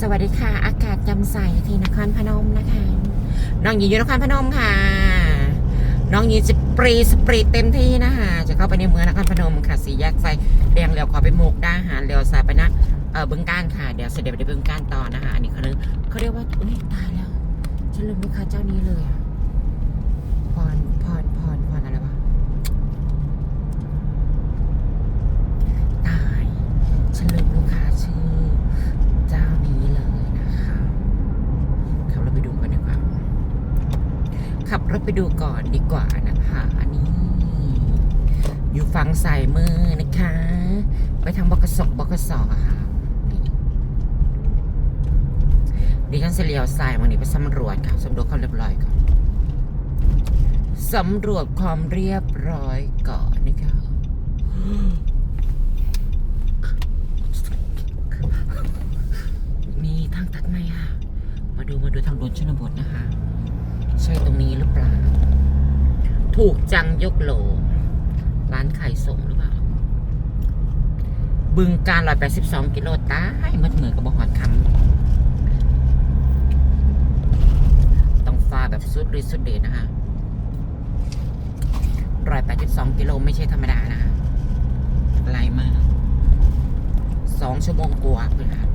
สวัสดีค่ะ อากาศจำใสที่นครพนมนะคะ น้องหญิงอยู่นครพนมค่ะ น้องหญิงจะปรีสปรีเต็มที่นะคะจะเข้าไปในเมืองนครพนมค่ะสีแยกไฟแดงเลี้ยวขอไปมุกด้าหารเลี้ยวซ้ายไปนะเออบึงการค่ะเดี๋ยวเสด็จไปบึงการต่อนะคะอันนี้เขาเรียกเขาเรียกว่าอุ้ยตายแล้วฉันลืมลูกค้าเจ้านี้เลยอะพรพรพรพรอะไรวะตายฉันลืมลูกค้าชื่อ เจ้านี้เลยนะคะขับรถไปดูกันดีกว่า ขับรถไปดูก่อนดีกว่านะคะนนี้อยู่ฝั่งสายมือนะคะ ไปทางบกสบกสค่ะนี่ดิฉันเลียวซ้ายวันนี้ไปสำรวจค่ะสำรวจความเรียบร้อยก่อนสำรวจความเรียบร้อยก่อนนะคะมีทางตัดไหมค่ะ มาดูมาดูทางด่วนชนบทนะคะ ใช่ตรงนี้หรือเปลา ถูกจังยกโหล ร้านขายส่งหรือเปล่า บึงการร้อยแปดสิบสองกิโลตายมัดมือกับบหอดคำต้องฟ้าแบบสุดฤทธิ์สุดเดชนะคะร้อยแปดสิบสองกิโลไม่ใช่ธรรมดานะคะไกลมากสองชั่วโมงกว่าเพื่อนค่ะ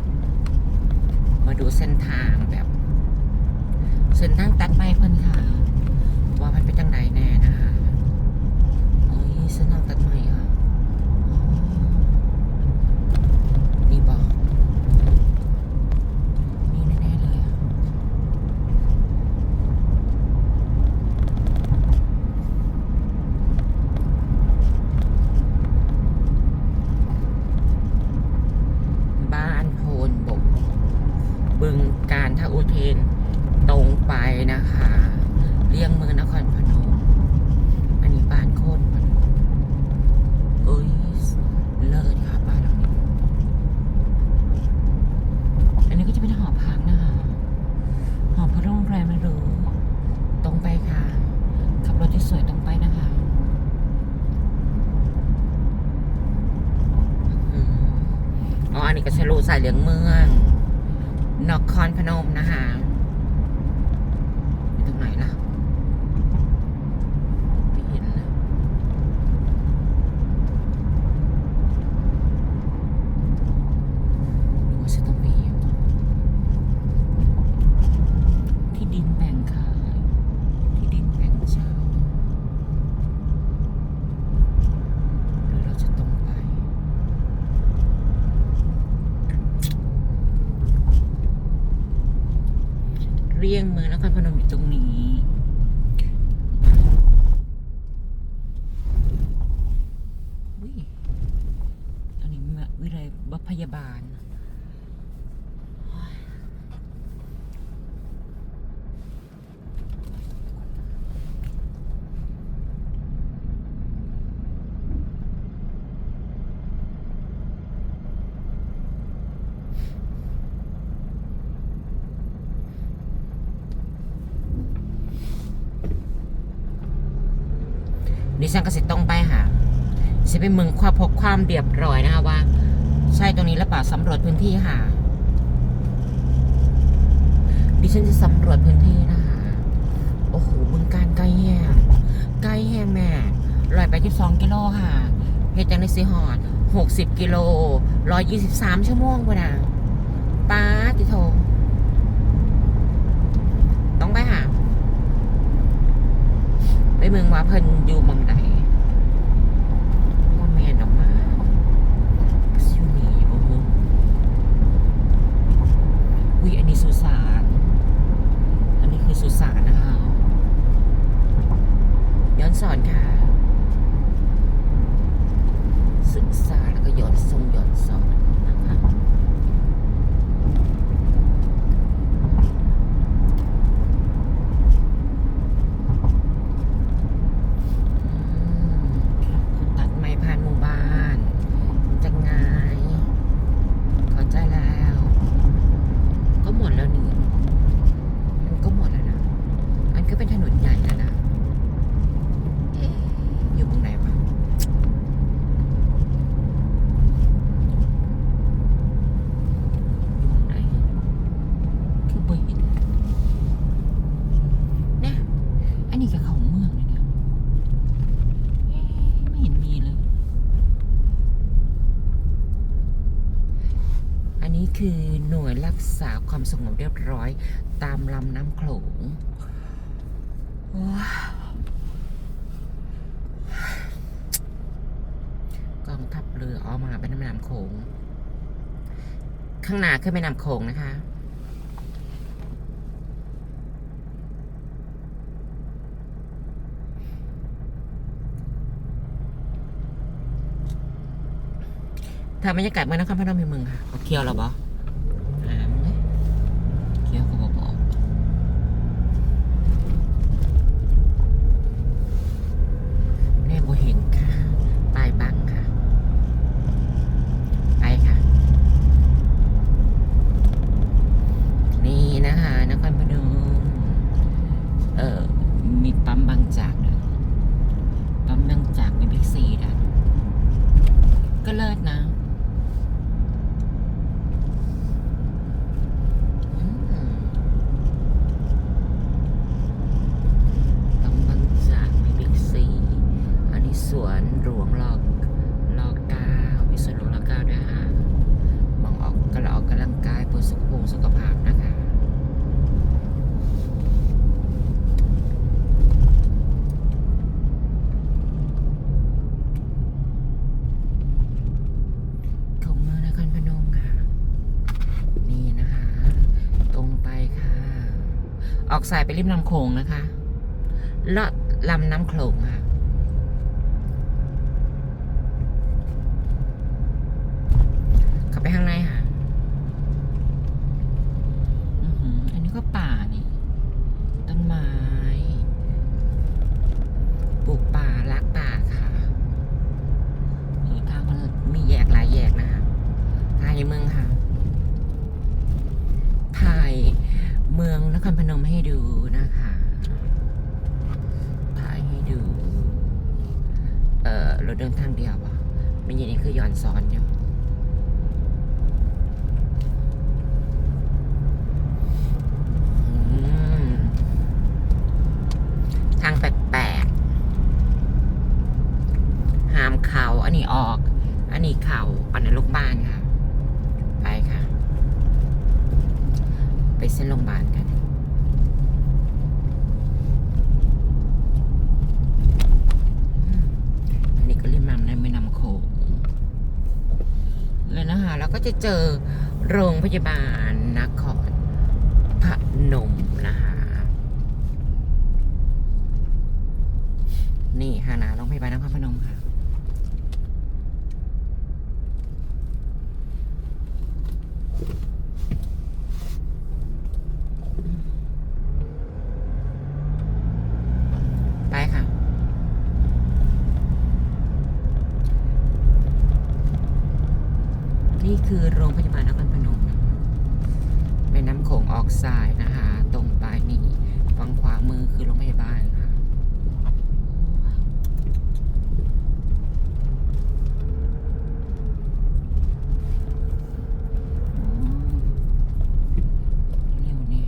มาดูเส้นทางแบบ เส้นทางตัดไม้เพิ่นค่ะ ว่ามันเป็นจังไดแน่นะคะโอ้ยเส้นทางตัดไม้ค่ะอ๋อนี่บอกนี่แน่ๆเลยอะบ้านโพนบก บึงการทาอุเทนตรงไปนะคะเลี่ยงเมืองนครพนม อันนี้บ้านโคตรมันเอ้ยเลิศค่ะบ้านหลังนี้ อันนี้ก็จะเป็นหอพักนะคะ หอพักโรงแรมไม่รู้ ตรงไปค่ะ ขับรถที่สวยตรงไปนะคะอืมอ๋อ อันนี้ก็ชะลู สายเหลืองเมืองนครพนมนะคะอยู่ตรงไหนล่ะ ไม่เห็นเลยหรือว่าจะต้องไปอยู่ที่ดินแบ่งขาย ที่ดินแบ่งเช่าหรือเราจะตรงไป เรียงเมืองนครพนมอยู่ตรงนี้วิอันนี้มาวิเลยวัพยาบาลโอ้ยดิ ฉันก็สิต้องไปหาสิไปเมืองความพกความเรียบร้อยนะคะว่า ใช่ตรงนี้หรือเปล่าสำรวจพื้นที่ค่ะดิฉันจะสำรวจพื้นที่นะคะ โอ้โหบึงการใกล้แห้งใกล้แห้งแม่ร้อยไปที่สองกิโลค่ะเฮดจังในซีฮอดหกสิบกิโลร้อยยี่สิบสามชั่วโมงกว่านะป้าติโท ต้องไปหา ไป เมืองว่าเพิ่นอยู่เมองใดว่าแมนออกมาซิวนี่อยู่บ่ฮู้อุ้ยอันนี้สุสานอันนี้คือสุสานนะคะย้อนสอนค่ะ ศึกษาแล้วก็ย้อนทรงย้อนสอนนะคะ อืม นี้คือห น่วยรักษาความสงบเรียบร้อยตามลำน้ำโขงกองทัพเรือออกมาเป็นแม่น้ำโขง ข้างหน้าคือแม่น้ำโขงนะคะถ้าบรรยากาศเมืองนครพนมเป็นเมืองค่ะเคียวเหรอบออ่ามึงเอ้ยเคียวก็บบอกแน่บ่เห็นค่ะปลายบังค่ะ ไปค่ะ นี่นะคะนครพนม เออมีปั๊มบางจากด้วยปั๊มบางจากมีบิ๊กซีด้วยก็เลิศนะ อืมปั๊มบางจากมีบิ๊กซีอันนี้สวนหลวงรอกรอเก้ามีสวนหลวงรอเก้าด้วยฮะมองออกกระออกกำลังกายเพื่อสุขภาพสุขภาพนะคะ ของเมืองนครพนมค่ะ นี่นะคะ ตรงไปค่ะ ออกสายไปริมลำโขงนะคะเลาะลำน้ำโขงค่ะ เข้าไปข้างในค่ะ อือหืออันนี้ก็ป่านี่ ต้นไม้ ปลูกป่ารักป่าค่ะ นี่ทางมันมีแยกหลายแยกนะคะถ่ายเมืองค่ะ ถ่ายเมืองนครพนมให้ดูนะคะ ถ่ายให้ดู เอ่อร ถเดินทางเดียววะไม่ยินนี่คือย้อนสอนอยู่ทางแปลกๆหามเขาอันนี้ออก อันนี้เขาปันนโรงพยาบาลค่ะ ไปค่ะ ไปเส้นโรงพยาบาลกัน อืมอันนี้ก็ริมน้ำในแม่น้ำโขงเลยนะคะแล้วก็ จะเจอโรงพยาบาลนครพนมนะคะ นี่ค่ะนะโรงพยาบาลนครพนมค่ะ ไปค่ะ นี่คือโรงพยาบาลนครพนมนะคะแม่น้ำโขงออกซ้ายนะคะ ตรงไปนี่ฝั่งขวามือคือโรงพยาบาลค่ะ เร็วนี่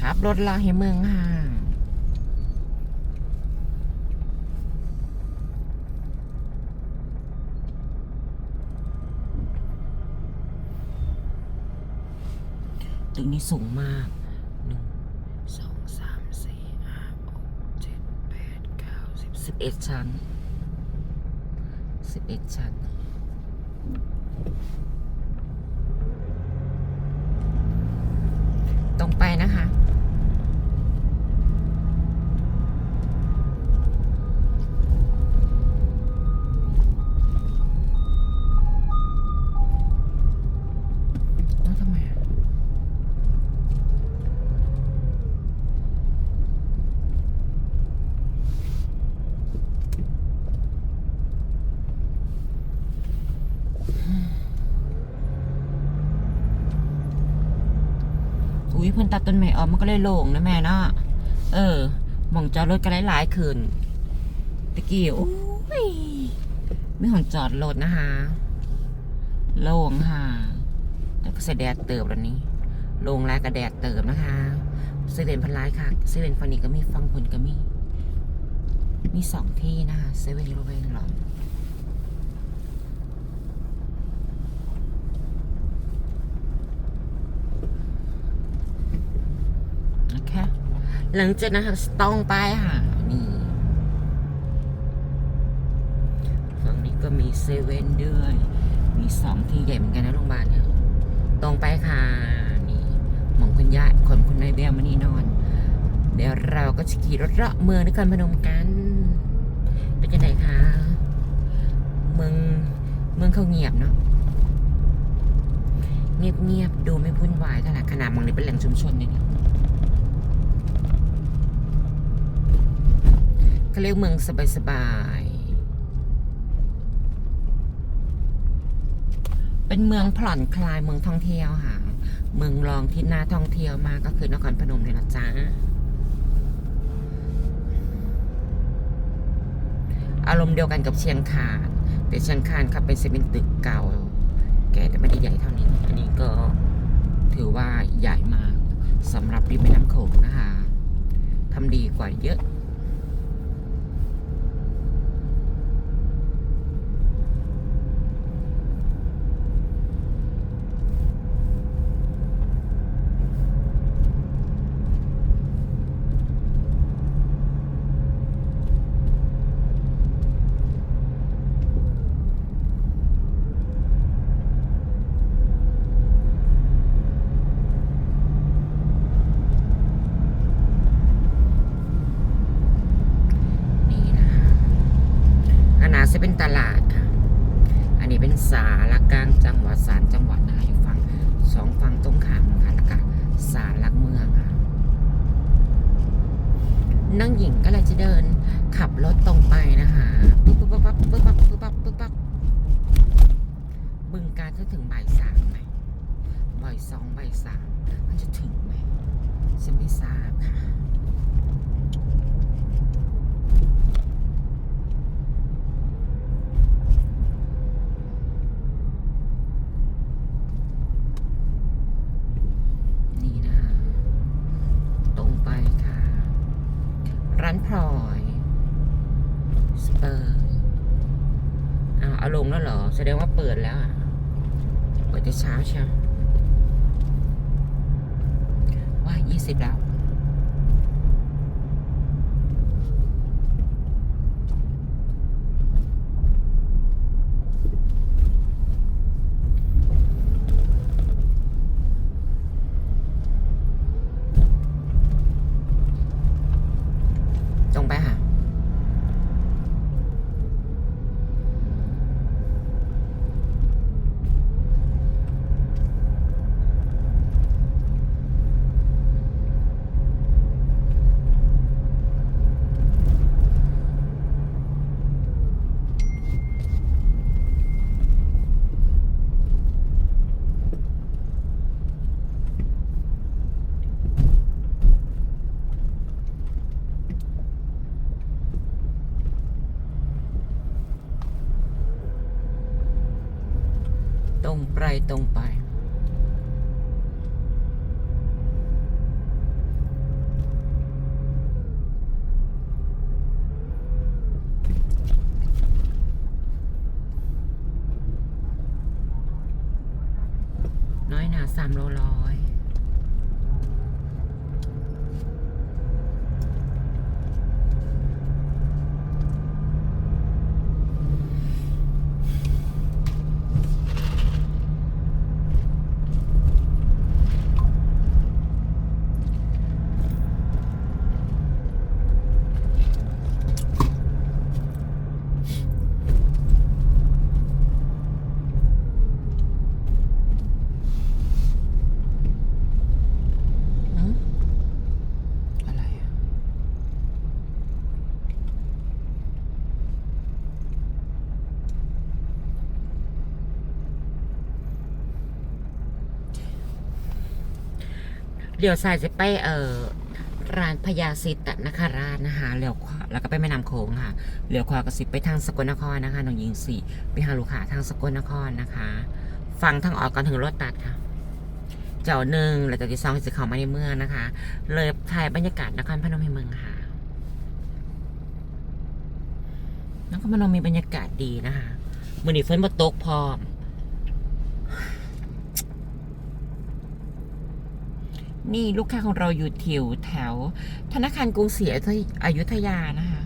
ขับ รถลาให้เมืองห่างตึกนี้สูงมากหนึ่งสองสามสี่ห้าหกเจ็ดแปดเก้าสิบสิบเอ็ดชั้นสิบเอ็ดชั้นตรงไปนะคะ แล้วทำไมอะ อุ้ยเพิ่นตัดต้นไม้ออกมันก็เลยโล่งนะแม่เนาะเออหมองจอดรถก็หลายๆคืนตะกี้โอ้ยไม่ของจอดรถนะคะโล่งค่ะแล้วก็เสแดดเติบแล้วนี้โรงแรกกระแดดเติบนะคะเซเว่นพันร้ายค่ะเซเว่นฟันนี้ก็มีฟังผลก็มี มีสองที่นะคะเซเว่นโรเวนหรอ หลังจากนั้นค่ะต้องไปหานี่ฝั่งนี้ก็มีเซเว่นด้วย มีสองที่ใหญ่เหมือนกันนะโรงพยาบาลเนี่ยตรงไปค่ะนี่หมองคุณยายคนคุณนายแววมานี่นอน เดี๋ยวเราก็จะขี่รถเลาะเมืองนครพนมกันเป็นยังไงคะเมืองเมืองเขาเงียบเนาะเงียบเงียบๆดูไม่วุ่นวายเท่าไหร่ขนาดมองนี่เป็นแหล่งชุมชนเลยนี่ เขาเรียกเมืองสบายๆเป็นเมืองผ่อนคลายเมืองท่องเที่ยวค่ะ เมืองรองที่น่าท่องเที่ยวมากก็คือนครพนมเลยนะจ๊ะอารมณ์เดียวกันกับเชียงคานแต่เชียงคานครับเป็นเซเป็นตึกเก่า แก่แต่ไม่ได้ใหญ่เท่านี้ อันนี้ก็ถือว่าใหญ่มากสำหรับริมแม่น้ำโขงนะคะทำดีกว่าเยอะ นี่นะคะอันนาจะเป็นต ลาดค่ะ อันนี้เป็นสารกลางจังหวัดสารจังหวัดนะคะอยู่ฝั่งสองฝั่งตรงข้ามค่ะแล้วก็สารหลักเมืองค่ะนั่งหญิงก็เลยจะเดินขับรถตรงไปนะคะปุ๊บปุ๊บปั๊บปุ๊บปั๊บปุ๊บปั๊บปุ๊บปั๊บบึงการจะถึงบ่ายสามไหมบ่ายสองบ่ายสามมันจะถึงไหมฉันไม่ทราบค่ะ นี่นะคะตรงไปค่ะ ร้านพลอยสเปอร์อ้าวเอาลงแล้วเหรอ แสดงว่าเปิดแล้วอะ เปิดแต่เช้าใช่ไหมว่ายี่สิบแล้ว ตรงไปค่ะ ต รงไปตรงไป น้อยหนาสามโลร้อย หืมอะไรอะ เดี๋ยวสายจะไปเอ่อร้านพญาสิตนคราชนะคะเลี้ยวขวาแล้วก็ไปแม่น้ำโขงค่ะเลี้ยวขวาก็สิไปทางสกลนครนะคะน้องยิงสี่ไปหาลูกค้าทางสกลนครนะคะฟังทางออกก่อนถึงรถตัดค่ะ เจ้าหนึ่งแล้วเจ้าที่สองจะเข้ามาในเมืองนะคะ เลยถ่ายบรรยากาศนครพนมในเมืองค่ะนครพนมมีบรรยากาศดีนะคะมือนี้ฝนมาตกพร้อม นี่ลูกค้าของเราอยู่แถวแถว ธนาคารกรุงศรีอยุธยานะคะ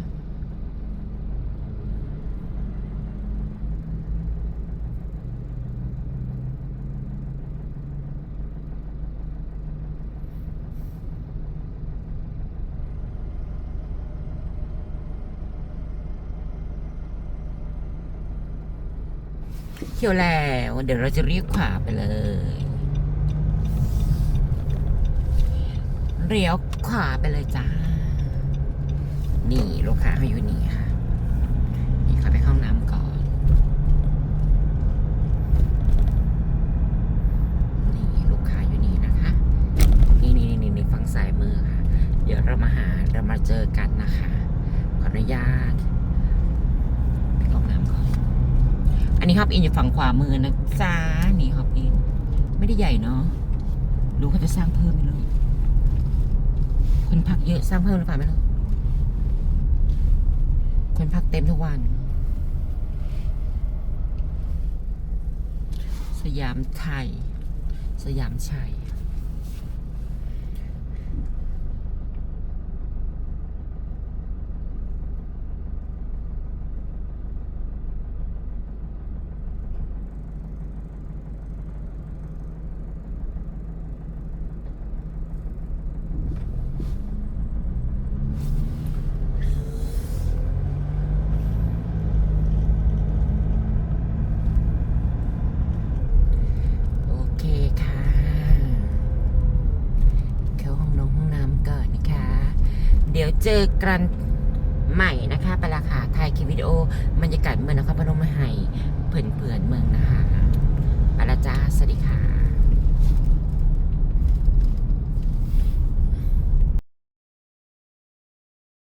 เที่ยวแล้ว เดี๋ยวเราจะเรียกขวาไปเลย เลี้ยวขวาไปเลยจ้า นี่ลูกค้าเขาอยู่นี่ค่ะ นี่เขาไปห้องน้ำก่อน นี่ลูกค้าอยู่นี่นะคะ นี่นี่นี่นี่ฝั่งซ้ายมือค่ะ เดี๋ยวเรามาหาเรามาเจอกันนะคะ ขออนุญาตไปห้องน้ำก่อน อันนี้ฮอปอินอยู่ฝั่งขวามือนะจ้า นี่ฮอปอิน ไม่ได้ใหญ่เนาะรู้เขาจะสร้างเพิ่มไหมลูก คนพักเยอะสร้างเพิ่มหรือเปล่าไม่รู้คนพักเต็มทุกวัน สยามไทย สยามชัย โอเคค่ะ เข้าห้องน้องห้องน้ำก่อนนะคะ เจอกันใหม่นะคะไปละค่ะถ่ายคลิปวิดีโอบรรยากาศเมืองนครพนมไห่เผื่อนเมืองนะคะไปละจ้าสวัสดีค่ะ